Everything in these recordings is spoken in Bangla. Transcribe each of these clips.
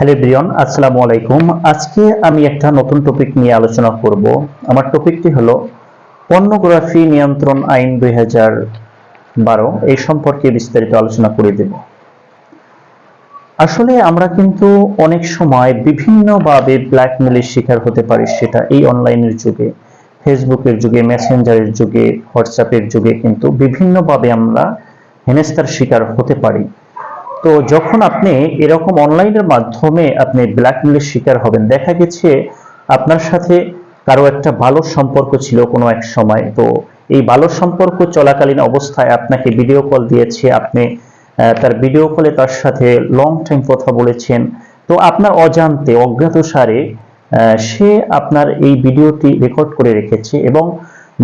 হ্যালো ব্রিয়ন আসসালামু আলাইকুম। আজকে আমি একটা নতুন টপিক নিয়ে আলোচনা করব। আমার টপিকটি হলো পর্নোগ্রাফি নিয়ন্ত্রণ আইন দুই এই সম্পর্কে বিস্তারিত আলোচনা করে দেব। আসলে আমরা কিন্তু অনেক সময় বিভিন্নভাবে ব্ল্যাকমেলের শিকার হতে পারি সেটা এই অনলাইনের যুগে ফেসবুকের যুগে মেসেঞ্জারের যুগে হোয়াটসঅ্যাপের যুগে কিন্তু বিভিন্নভাবে আমরা হেনস্থার শিকার হতে পারি। তো যখন আপনি এরকম অনলাইনের মাধ্যমে আপনি ব্ল্যাকমেলের শিকার হবেন, দেখা গেছে আপনার সাথে কারও একটা ভালো সম্পর্ক ছিল কোনো এক সময়। তো এই ভালো সম্পর্ক চলাকালীন অবস্থায় আপনাকে ভিডিও কল দিয়েছে, আপনি তার ভিডিও কলে তার সাথে লং টাইম কথা বলেছেন। তো আপনার অজান্তে অজ্ঞাতসারে সে আপনার এই ভিডিওটি রেকর্ড করে রেখেছে এবং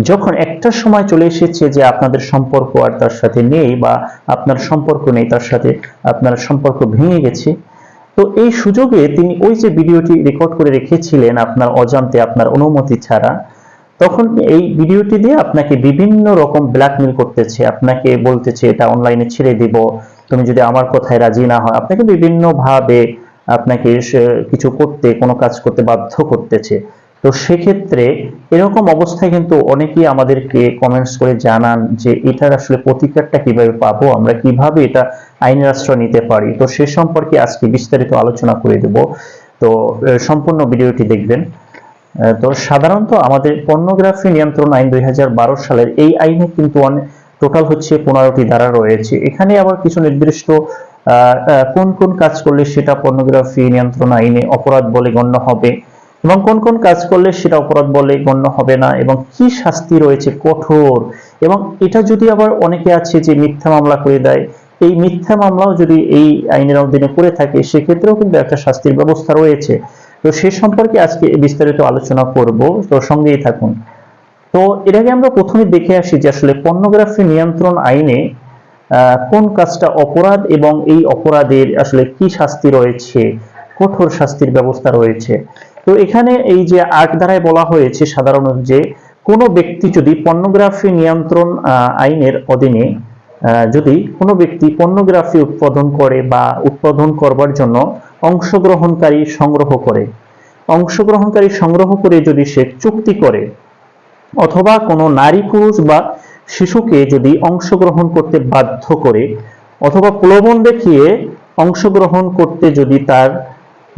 যখন একটা সময় চলে এসেছে যে আপনাদের সম্পর্ক আর তার সাথে নেই বা আপনার সম্পর্ক নেই, তার সাথে আপনার সম্পর্ক ভেঙে গেছে, তো এই সুযোগে তিনি ওই যে ভিডিওটি রেকর্ড করে রেখেছিলেন আপনার অজান্তে আপনার অনুমতি ছাড়া, তখন এই ভিডিওটি দিয়ে আপনাকে বিভিন্ন রকম ব্ল্যাকমেল করতেছে, আপনাকে বলতেছে, এটা অনলাইনে ছেড়ে দিব, তুমি যদি আমার কথায় রাজি না হয়। আপনাকে বিভিন্ন ভাবে আপনাকে কিছু করতে, কোনো কাজ করতে বাধ্য করতেছে। তো সেক্ষেত্রে এরকম অবস্থায় কিন্তু অনেকেই আমাদেরকে কমেন্টস করে জানান যে এটার আসলে প্রতিকারটা কীভাবে পাবো, আমরা কীভাবে এটা আইনের আশ্রয় নিতে পারি। তো সে সম্পর্কে আজকে বিস্তারিত আলোচনা করে দেব। তো সম্পূর্ণ ভিডিওটি দেখবেন। তো সাধারণত আমাদের পর্নোগ্রাফি নিয়ন্ত্রণ আইন দুই হাজার বারো সালের এই আইনে কিন্তু অনেক টোটাল হচ্ছে পনেরোটি ধারা রয়েছে। এখানে আবার কিছু নির্দিষ্ট কোন কোন কাজ করলে সেটা পর্নোগ্রাফি নিয়ন্ত্রণ আইনে অপরাধ বলে গণ্য হবে। এবং কোন কোন কাজ করলে সেটা অপরাধ বলে গণ্য হবে না এবং কি শাস্তি রয়েছে কঠোর? এবং এটা যদি আবার অনেকে আছে যে মিথ্যা মামলা করে দেয়, এই মিথ্যা মামলাও যদি এই আইনের অধীনে করে থাকে, সেক্ষেত্রেও কিন্তু একটা শাস্তির ব্যবস্থা রয়েছে। তো সে সম্পর্কে আজকে বিস্তারিত আলোচনা করব, তো সঙ্গেই থাকুন। তো এর আগে আমরা প্রথমে দেখে আসি যে আসলে পর্নোগ্রাফি নিয়ন্ত্রণ আইনে কোন কাজটা অপরাধ এবং এই অপরাধের আসলে কি শাস্তি রয়েছে, কঠোর শাস্তির ব্যবস্থা রয়েছে। তো এখানে এই যে আট ধারায় বলা হয়েছে সাধারণত যে কোনো ব্যক্তি যদি পর্নোগ্রাফি নিয়ন্ত্রণ আইনের অধীনে যদি কোনো ব্যক্তি পর্নোগ্রাফি উৎপাদন করে বা উৎপাদন করবার জন্য অংশগ্রহণকারী সংগ্রহ করে, অংশগ্রহণকারী সংগ্রহ করে যদি সে চুক্তি করে, অথবা কোনো নারী পুরুষ বা শিশুকে যদি অংশগ্রহণ করতে বাধ্য করে, অথবা প্রলোভন দেখিয়ে অংশগ্রহণ করতে যদি তার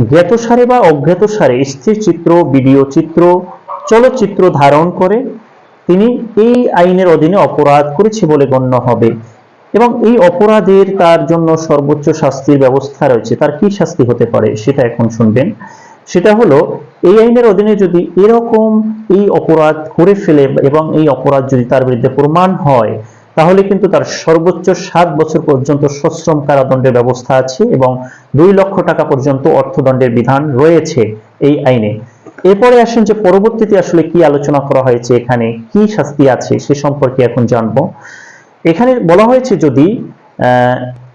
জ্ঞাতসারে বা অজ্ঞাতসারে স্থির চিত্র ভিডিও চিত্র, চলচ্চিত্র ধারণ করে তিনি এই আইনের অধীনে অপরাধ করেছে বলে গণ্য হবে। এবং এই অপরাধের তার জন্য সর্বোচ্চ শাস্তির ব্যবস্থা রয়েছে। তার কি শাস্তি হতে পারে সেটা এখন শুনবেন। সেটা হলো, এই আইনের অধীনে যদি এরকম এই অপরাধ করে ফেলে এবং এই অপরাধ যদি তার বিরুদ্ধে প্রমাণ হয় তাহলে কিন্তু তার সর্বোচ্চ সাত বছর পর্যন্ত সশ্রম কারাদণ্ডের ব্যবস্থা আছে এবং দুই লক্ষ টাকা পর্যন্ত অর্থদণ্ডের বিধান রয়েছে এই আইনে। এরপরে আসেন যে পরবর্তীতে আসলে কি আলোচনা করা হয়েছে এখানে, কি শাস্তি আছে সে সম্পর্কে এখন জানব। এখানে বলা হয়েছে যদি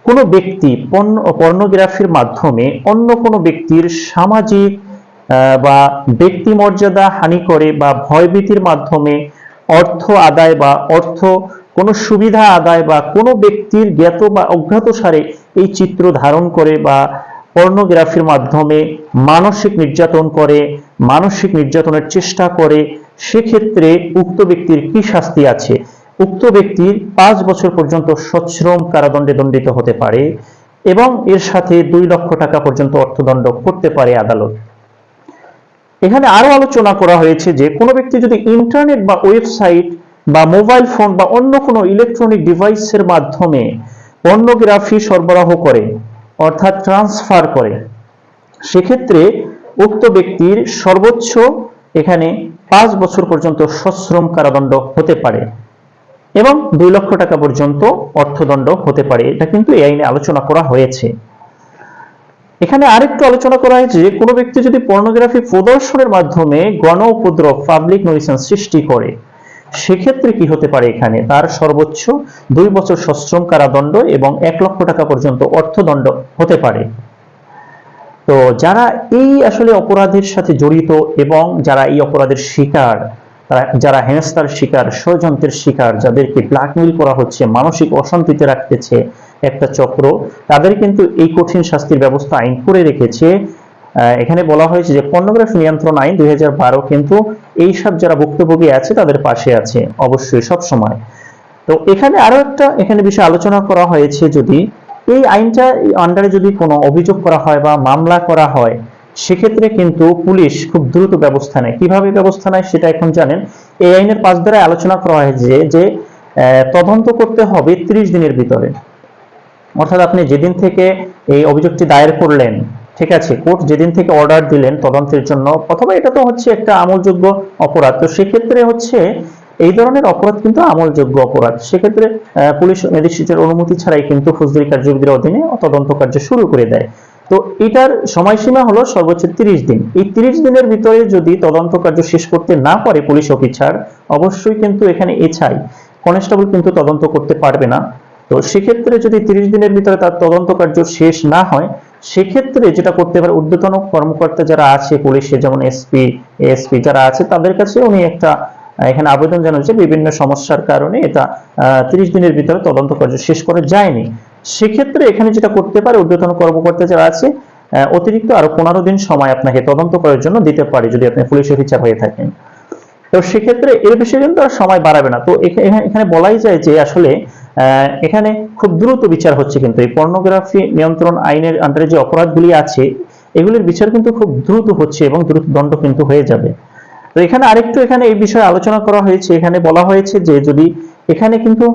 কোনো ব্যক্তি পর্ন পর্নোগ্রাফির মাধ্যমে অন্য কোনো ব্যক্তির সামাজিক বা ব্যক্তি মর্যাদা হানি করে বা ভয়ভীতির মাধ্যমে অর্থ আদায় বা অর্থ কোনো সুবিধা আদায় বা কোনো ব্যক্তির জ্ঞাত বা অজ্ঞাত সারে এই চিত্র ধারণ করে বা পর্নোগ্রাফির মাধ্যমে মানসিক নির্যাতন করে, মানসিক নির্যাতনের চেষ্টা করে, সেক্ষেত্রে উক্ত ব্যক্তির কি শাস্তি আছে? উক্ত ব্যক্তির পাঁচ বছর পর্যন্ত সশ্রম কারাদণ্ডে দণ্ডিত হতে পারে এবং এর সাথে দুই লক্ষ টাকা পর্যন্ত অর্থদণ্ড করতে পারে আদালত। এখানে আরও আলোচনা করা হয়েছে যে কোনো ব্যক্তি যদি ইন্টারনেট বা ওয়েবসাইট বা মোবাইল ফোন বা অন্য কোনো ইলেকট্রনিক ডিভাইসের মাধ্যমে পর্নোগ্রাফি সরবরাহ করে, অর্থাৎ ট্রান্সফার করে। সেক্ষেত্রে উক্ত ব্যক্তির সর্বোচ্চ এখানে পাঁচ বছর পর্যন্ত সশ্রম কারাদণ্ড হতে পারে এবং দুই লক্ষ টাকা পর্যন্ত অর্থদণ্ড হতে পারে। এটা কিন্তু এই আইনে আলোচনা করা হয়েছে। এখানে আরেকটু আলোচনা করা হয়েছে যে কোনো ব্যক্তি যদি পর্নোগ্রাফি প্রদর্শনের মাধ্যমে গণ উপদ্রব পাবলিক নরিসেন্স সৃষ্টি করে সেক্ষেত্রে কি হতে পারে এখানে? তার সর্বোচ্চ দুই বছর সশ্রম কারাদণ্ড এবং এক লক্ষ টাকা পর্যন্ত অর্থদণ্ড হতে পারে। তো যারা এই আসলে অপরাধের সাথে জড়িত এবং যারা এই অপরাধের শিকার যারা হেনস্থার শিকার, ষড়যন্ত্রের শিকার, যাদেরকে ব্ল্যাকমেইল করা হচ্ছে, মানসিক অশান্তিতে রাখতেছে একটা চক্র, তাদের কিন্তু এই কঠিন শাস্তির ব্যবস্থা আইন করে রেখেছে। এখানে বলা হয়েছে যে পর্নোগ্রাফি নিয়ন্ত্রণ আইন দুই হাজার বারো কিন্তু এই সব যারা ভুক্তভোগী আছে, তাদের পাশে আছে অবশ্যই সব সময় তো এখানে আরও একটা এখানে বিষয়ে আলোচনা করা হয়েছে যদি, এই আইনটা আন্ডারে যদি কোনো অভিযোগ করা হয় বা মামলা করা হয়, সেক্ষেত্রে কিন্তু পুলিশ খুব দ্রুত ব্যবস্থা নেয়। কীভাবে ব্যবস্থা নেয় সেটা এখন জানেন। এই আইনের পাশ দ্বারায় আলোচনা করা হয়েছে যে তদন্ত করতে হবে ত্রিশ দিনের ভিতরে। অর্থাৎ আপনি যেদিন থেকে এই অভিযোগটি দায়ের করলেন ঠিক আছে, কোর্ট যেদিন থেকে অর্ডার দিলেন তদন্তের জন্য, অথবা এটা তো হচ্ছে একটা আমলযোগ্য অপরাধ। তো সেক্ষেত্রে হচ্ছে এই ধরনের অপরাধ কিন্তু আমলযোগ্য অপরাধ। সেক্ষেত্রে পুলিশ ম্যাজিস্ট্রেটের অনুমতি ছাড়াই কিন্তু ফৌজদারি কার্যবিধির অধীনে তদন্ত কার্য শুরু করে দেয়। তো এটার সময়সীমা হলো সর্বোচ্চ তিরিশ দিন। এই তিরিশ দিনের ভিতরে যদি তদন্ত কার্য শেষ করতে না পারে পুলিশ অফিসার, অবশ্যই কিন্তু এখানে এছাই কনস্টেবল কিন্তু তদন্ত করতে পারবে না। তো সেক্ষেত্রে যদি তিরিশ দিনের ভিতরে তার তদন্ত কার্য শেষ না হয় সেক্ষেত্রে যেটা করতে পারে, ঊর্ধ্বতন কর্মকর্তা যারা আছে, পুলিশে যেমন এসপি, এএসপি যারা আছে, তাদের কাছে উনি একটা এখানে আবেদন জানাচ্ছে, বিভিন্ন সমস্যার কারণে এটা তিরিশ দিনের ভিতরে তদন্ত কার্য শেষ করা যায়নি। সেক্ষেত্রে এখানে যেটা করতে পারে, ঊর্ধ্বতন কর্মকর্তা যারা আছে অতিরিক্ত আরও পনেরো দিন সময় আপনাকে তদন্ত করার জন্য দিতে পারে, যদি আপনি পুলিশ অফিসার হয়ে থাকেন। তো সেক্ষেত্রে এর বিষয়ে কিন্তু আর সময় বাড়াবে না। তো এখা- এখা- এখানে বলাই যায় যে আসলে এখানে খুব দ্রুত বিচার হচ্ছে কিন্তু। এই পর্নোগ্রাফি নিয়ন্ত্রণ আইনের আন্ডারে যে অপরাধগুলি আছে, এগুলির বিচার কিন্তু খুব দ্রুত হচ্ছে এবং দ্রুত দণ্ড কিন্তু হয়ে যাবে। তো এখানে আরেকটু এখানে এই বিষয়ে আলোচনা করা হয়েছে। এখানে বলা হয়েছে যে যদি এখানে কিন্তু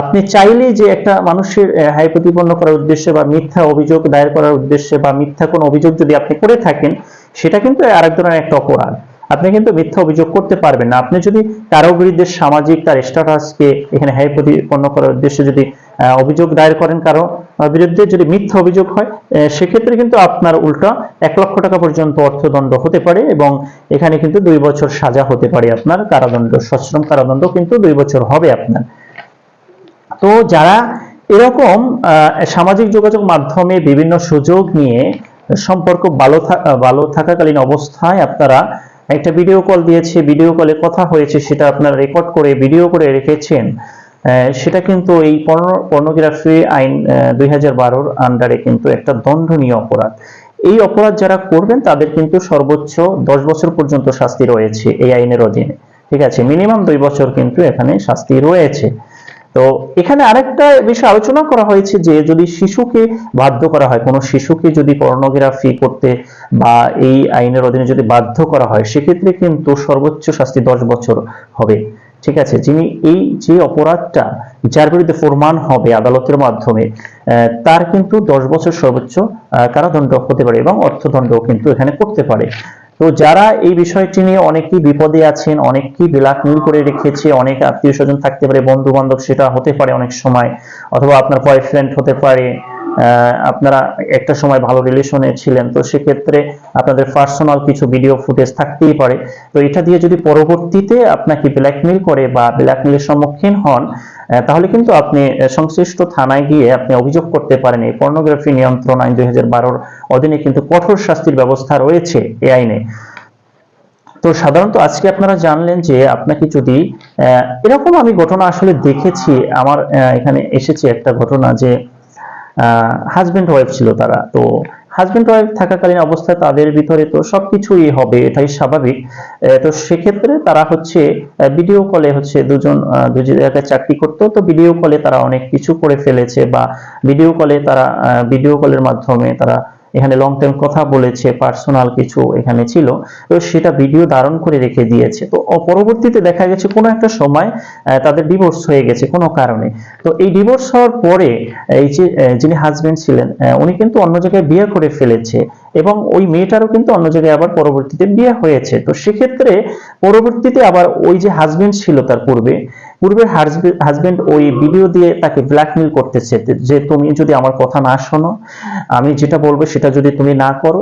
আপনি চাইলেই যে একটা মানুষের হাই প্রতিপন্ন করার উদ্দেশ্যে বা মিথ্যা অভিযোগ দায়ের করার উদ্দেশ্যে বা মিথ্যা কোনো অভিযোগ যদি আপনি করে থাকেন, সেটা কিন্তু আরেক ধরনের একটা অপরাধ। আপনি কিন্তু মিথ্যা অভিযোগ করতে পারবেন না। আপনি যদি কারও বিরুদ্ধে সামাজিক তার স্ট্যাটাসকে এখানে হাই প্রতিপন্ন করার উদ্দেশ্যে যদি অভিযোগ দায়ের করেন কারও বিরুদ্ধে যদি মিথ্যা অভিযোগ হয় সেক্ষেত্রে কিন্তু আপনার উল্টা এক লক্ষ টাকা পর্যন্ত অর্থদণ্ড হতে পারে এবং এখানে কিন্তু দুই বছর সাজা হতে পারে আপনার। কারাদণ্ড সশ্রম কারাদণ্ড কিন্তু দুই বছর হবে আপনার। তো যারা এরকম সামাজিক যোগাযোগ মাধ্যমে বিভিন্ন সুযোগ নিয়ে সম্পর্ক ভালো থা- আহ, ভালো থাকাকালীন অবস্থায় আপনারা একটা ভিডিও কল দিয়েছে ভিডিও কলে কথা হয়েছে, সেটা আপনারা রেকর্ড করে ভিডিও করে রেখেছেন। সেটা কিন্তু এই পর্নোগ্রাফি আইন দুই হাজার আন্ডারে কিন্তু একটা দণ্ডনীয় অপরাধ। এই অপরাধ যারা করবেন, তাদের কিন্তু সর্বোচ্চ দশ বছর পর্যন্ত শাস্তি রয়েছে এই আইনের অধীনে। ঠিক আছে? মিনিমাম দুই বছর কিন্তু এখানে শাস্তি রয়েছে। তো এখানে আরেকটা বিষয় আলোচনা করা হয়েছে যে যদি শিশুকে বাধ্য করা হয়, কোনো শিশুকে যদি পর্নোগ্রাফি করতে বা এই আইনের অধীনে যদি বাধ্য করা হয়, সেক্ষেত্রে কিন্তু সর্বোচ্চ শাস্তি দশ বছর হবে। ঠিক আছে? যিনি এই যে অপরাধটা, যার বিরুদ্ধে প্রমাণ হবে আদালতের মাধ্যমে তার কিন্তু দশ বছর সর্বোচ্চ কারাদণ্ড হতে পারে এবং অর্থদণ্ড কিন্তু এখানে করতে পারে। তো যারা এই বিষয়টি নিয়ে অনেকেই বিপদে আছেন অনেকেই ব্ল্যাকমেল করে রেখেছে, অনেক আত্মীয় স্বজন থাকতে পারে বন্ধু বান্ধব সেটা হতে পারে অনেক সময়, অথবা আপনার বয়ফ্রেন্ড হতে পারে আপনারা একটা সময় ভালো রিলেশনে ছিলেন, তো সেক্ষেত্রে আপনাদের পার্সোনাল কিছু ভিডিও ফুটেজ থাকতেই পারে। তো এটা দিয়ে যদি পরবর্তীতে আপনাকে ব্ল্যাকমেল করে বা ব্ল্যাকমেলের সম্মুখীন হন তাহলে কিন্তু আপনি সংশ্লিষ্ট থানায় গিয়ে আপনি অভিযোগ করতে পারেন। এই পর্নোগ্রাফি নিয়ন্ত্রণ আইন দুই হাজার অধীনে কিন্তু কঠোর শাস্তির ব্যবস্থা রয়েছে এই আইনে। তো সাধারণত আজকে আপনারা জানলেন যে আপনাকে যদি এরকম আমি ঘটনা আসলে দেখেছি, আমার এখানে এসেছে একটা ঘটনা যে হাজবেন্ড ওয়াইফ ছিল তারা। তো হাজবেন্ড ওয়াইফ থাকাকালীন অবস্থায় তাদের ভিতরে তো সবকিছুই হবে, এটাই স্বাভাবিক। তো সেক্ষেত্রে তারা হচ্ছে ভিডিও কলে হচ্ছে দুজন দুই জায়গায় চাকরি করতো। তো ভিডিও কলে তারা অনেক কিছু করে ফেলেছে বা ভিডিও কলে তারা ভিডিও কলের মাধ্যমে তারা এখানে লং টাইম কথা বলেছে পার্সোনাল কিছু এখানে ছিল। তো সেটা ভিডিও ধারণ করে রেখে দিয়েছে। তো পরবর্তীতে দেখা গেছে কোনো একটা সময় তাদের ডিভোর্স হয়ে গেছে কোনো কারণে। তো এই ডিভোর্স হওয়ার পরে, এই যে যিনি হাজবেন্ড ছিলেন উনি কিন্তু অন্য জায়গায় বিয়ে করে ফেলেছে এবং ওই মেয়েটারও কিন্তু অন্য জায়গায় আবার পরবর্তীতে বিয়ে হয়েছে। তো সেক্ষেত্রে পরবর্তীতে আবার ওই যে হাজবেন্ড ছিল তার পূর্বে পূর্বের হাজবেন্ড ওই ভিডিও দিয়ে তাকে ব্ল্যাকমেল করতেছে যে তুমি যদি আমার কথা না শোনো, আমি যেটা বলব সেটা যদি তুমি না করো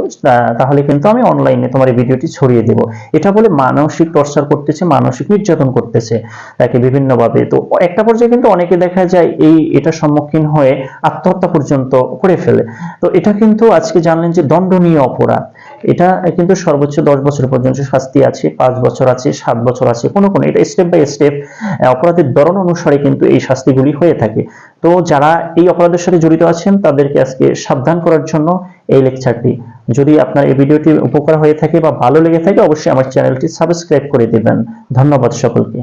তাহলে কিন্তু আমি অনলাইনে তোমার এই ভিডিওটি ছড়িয়ে দেব। এটা বলে মানসিক টর্চার করতেছে, মানসিক নির্যাতন করতেছে তাকে বিভিন্নভাবে। তো একটা পর্যায়ে কিন্তু অনেকে দেখা যায় এই, এটা সম্মুখীন হয়ে আত্মহত্যা পর্যন্ত করে ফেলে। তো এটা কিন্তু আজকে জানলেন যে দণ্ডনীয় অপরাধ। এটা কিন্তু সর্বোচ্চ দশ বছর পর্যন্ত শাস্তি আছে, পাঁচ বছর আছে, সাত বছর আছে, কোনো কোনো, এটা স্টেপ বাই স্টেপ অপরাধের ধরন অনুসারে কিন্তু এই শাস্তিগুলি হয়ে থাকে। তো যারা এই অপরাধের সাথে জড়িত আছেন, তাদেরকে আজকে সাবধান করার জন্য এই লেকচারটি যদি আপনার এই ভিডিওটি উপকার হয়ে থাকে বা ভালো লেগে থাকে, অবশ্যই আমার চ্যানেলটি সাবস্ক্রাইব করে দিবেন। ধন্যবাদ সকলকে।